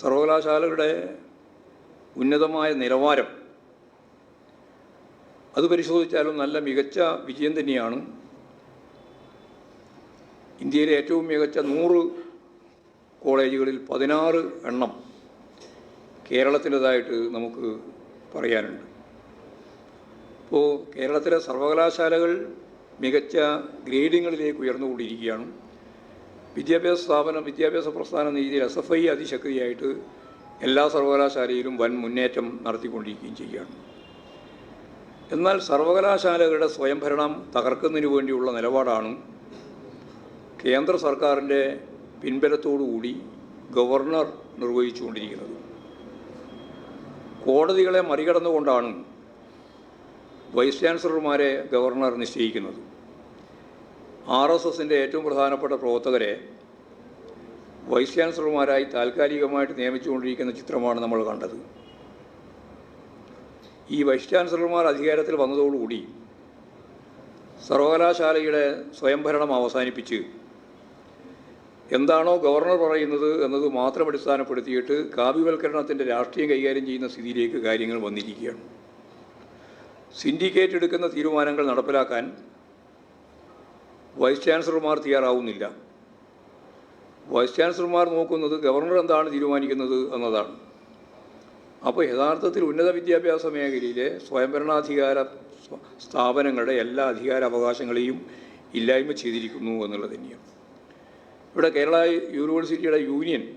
സർവകലാശാലകളുടെ ഉന്നതമായ നിലവാരം അത് പരിശോധിച്ചാലും നല്ല മികച്ച വിജയം തന്നെയാണ്. ഇന്ത്യയിലെ ഏറ്റവും മികച്ച നൂറ് കോളേജുകളിൽ പതിനാറ് എണ്ണം കേരളത്തിന്റെതായിട്ട് നമുക്ക് പറയാനുണ്ട്. ഇപ്പോൾ കേരളത്തിലെ സർവകലാശാലകൾ മികച്ച ഗ്രേഡിങ്ങുകളിലേക്ക് ഉയർന്നുകൊണ്ടിരിക്കുകയാണ്. വിദ്യാഭ്യാസ സ്ഥാപനം വിദ്യാഭ്യാസ പ്രസ്ഥാന രീതിയിൽ എസ് എഫ് ഐ അതിശക്തിയായിട്ട് എല്ലാ സർവകലാശാലയിലും വൻ മുന്നേറ്റം നടത്തിക്കൊണ്ടിരിക്കുകയും ചെയ്യുകയാണ്. എന്നാൽ സർവകലാശാലകളുടെ സ്വയംഭരണം തകർക്കുന്നതിന് വേണ്ടിയുള്ള നിലപാടാണ് കേന്ദ്ര സർക്കാരിന്റെ പിൻബലത്തോടുകൂടി ഗവർണർ നിർവഹിച്ചുകൊണ്ടിരിക്കുന്നത്. കോടതികളെ മറികടന്നുകൊണ്ടാണ് വൈസ് ചാൻസലർമാരെ ഗവർണർ നിശ്ചയിക്കുന്നത്. ആർ എസ് എസിന്റെ ഏറ്റവും പ്രധാനപ്പെട്ട പ്രവർത്തകരെ വൈസ് ചാൻസലർമാരായി താൽക്കാലികമായിട്ട് നിയമിച്ചുകൊണ്ടിരിക്കുന്ന ചിത്രമാണ് നമ്മൾ കണ്ടത്. ഈ വൈസ് ചാൻസലർമാർ അധികാരത്തിൽ വന്നതോടുകൂടി സർവകലാശാലയുടെ സ്വയംഭരണം അവസാനിപ്പിച്ച് എന്താണോ ഗവർണർ പറയുന്നത് എന്നത് മാത്രം അടിസ്ഥാനപ്പെടുത്തിയിട്ട് കാവ്യവൽക്കരണത്തിന്റെ രാഷ്ട്രീയം കൈകാര്യം ചെയ്യുന്ന സ്ഥിതിയിലേക്ക് കാര്യങ്ങൾ വന്നിരിക്കുകയാണ്. സിൻഡിക്കേറ്റ് എടുക്കുന്ന തീരുമാനങ്ങൾ നടപ്പിലാക്കാൻ വൈസ് ചാൻസലർമാർ തയ്യാറാവുന്നില്ല. വൈസ് ചാൻസലർമാർ നോക്കുന്നത് ഗവർണർ എന്താണ് തീരുമാനിക്കുന്നത് എന്നതാണ്. അപ്പോൾ യഥാർത്ഥത്തിൽ ഉന്നത വിദ്യാഭ്യാസ മേഖലയിലെ സ്വയംഭരണാധികാര സ്വ- സ്ഥാപനങ്ങളുടെ എല്ലാ അധികാര അവകാശങ്ങളെയും ഇല്ലായ്മ ചെയ്തിരിക്കുന്നു എന്നുള്ളത് തന്നെയാണ്. ഇവിടെ കേരള യൂണിവേഴ്സിറ്റിയുടെ യൂണിയൻ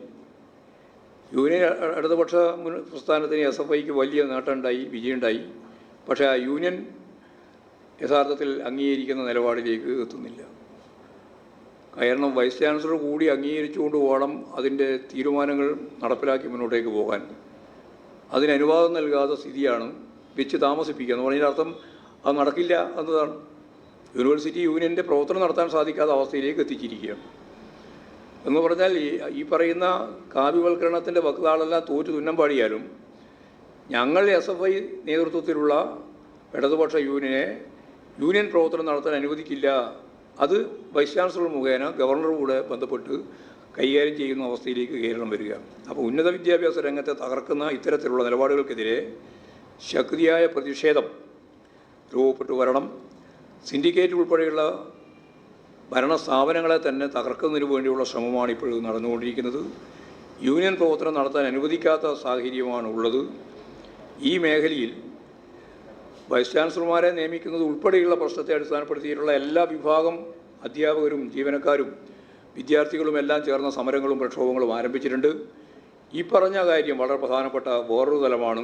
യൂണിയൻ ഇടതുപക്ഷ മുൻ പ്രസ്ഥാനത്തിന് എസ് എഫ് ഐക്ക് വലിയ നേട്ടമുണ്ടായി വിജയമുണ്ടായി പക്ഷേ ആ യൂണിയൻ യഥാർത്ഥത്തിൽ അംഗീകരിക്കുന്ന നിലപാടിലേക്ക് എത്തുന്നില്ല. കാരണം വൈസ് ചാൻസലർ കൂടി അംഗീകരിച്ചുകൊണ്ട് പോകണം അതിന്റെ തീരുമാനങ്ങൾ നടപ്പിലാക്കി മുന്നോട്ടേക്ക് പോകാൻ. അതിനനുവാദം നൽകാത്ത സ്ഥിതിയാണ് വെച്ച് താമസിപ്പിക്കുക എന്ന് പറഞ്ഞതിന്റെ അർത്ഥം അത് നടക്കില്ല എന്നതാണ്. യൂണിവേഴ്സിറ്റി യൂണിയന്റെ പ്രവർത്തനം നടത്താൻ സാധിക്കാത്ത അവസ്ഥയിലേക്ക് എത്തിച്ചിരിക്കുകയാണ്. എന്ന് പറഞ്ഞാൽ ഈ പറയുന്ന കാവ്യവൽക്കരണത്തിന്റെ വക്താളെല്ലാം തോറ്റു തുന്നം പാടിയാലും ഞങ്ങൾ എസ് എഫ് ഐ നേതൃത്വത്തിലുള്ള ഇടതുപക്ഷ യൂണിയനെ യൂണിയൻ പ്രവർത്തനം നടത്താൻ അനുവദിക്കില്ല. അത് വൈസ് ചാൻസലർ മുഖേന ഗവർണറുകൂടെ കൂടെ ബന്ധപ്പെട്ട് കൈകാര്യം ചെയ്യുന്ന അവസ്ഥയിലേക്ക് കേരളം വരിക. അപ്പോൾ ഉന്നത വിദ്യാഭ്യാസ രംഗത്തെ തകർക്കുന്ന ഇത്തരത്തിലുള്ള നിലപാടുകൾക്കെതിരെ ശക്തിയായ പ്രതിഷേധം രൂപപ്പെട്ടു വരണം. സിൻഡിക്കേറ്റ് ഉൾപ്പെടെയുള്ള ഭരണ സ്ഥാപനങ്ങളെ തന്നെ തകർക്കുന്നതിന് വേണ്ടിയുള്ള ശ്രമമാണ് ഇപ്പോൾ നടന്നുകൊണ്ടിരിക്കുന്നത്. യൂണിയൻ പ്രവർത്തനം നടത്താൻ അനുവദിക്കാത്ത സാഹചര്യമാണ് ഉള്ളത് ഈ മേഖലയിൽ വൈസ് ചാൻസലർമാരെ നിയമിക്കുന്നത് ഉൾപ്പെടെയുള്ള പ്രശ്നത്തെ അടിസ്ഥാനപ്പെടുത്തിയിട്ടുള്ള എല്ലാ വിഭാഗം അധ്യാപകരും ജീവനക്കാരും വിദ്യാർത്ഥികളും എല്ലാം ചേർന്ന സമരങ്ങളും പ്രക്ഷോഭങ്ങളും ആരംഭിച്ചിട്ടുണ്ട്. ഈ പറഞ്ഞ കാര്യം വളരെ പ്രധാനപ്പെട്ട വേറൊരു തലമാണ്.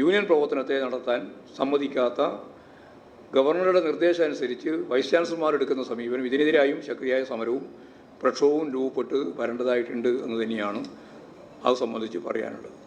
യൂണിയൻ പ്രവർത്തനത്തെ നടത്താൻ സമ്മതിക്കാത്ത ഗവർണറുടെ നിർദ്ദേശം അനുസരിച്ച് വൈസ് ചാൻസലർമാർ എടുക്കുന്ന സമീപനം ഇതിനെതിരായും ശക്തിയായ സമരവും പ്രക്ഷോഭവും രൂപപ്പെട്ട് വരേണ്ടതായിട്ടുണ്ട് എന്ന് തന്നെയാണ് അത് സംബന്ധിച്ച് പറയാനുള്ളത്.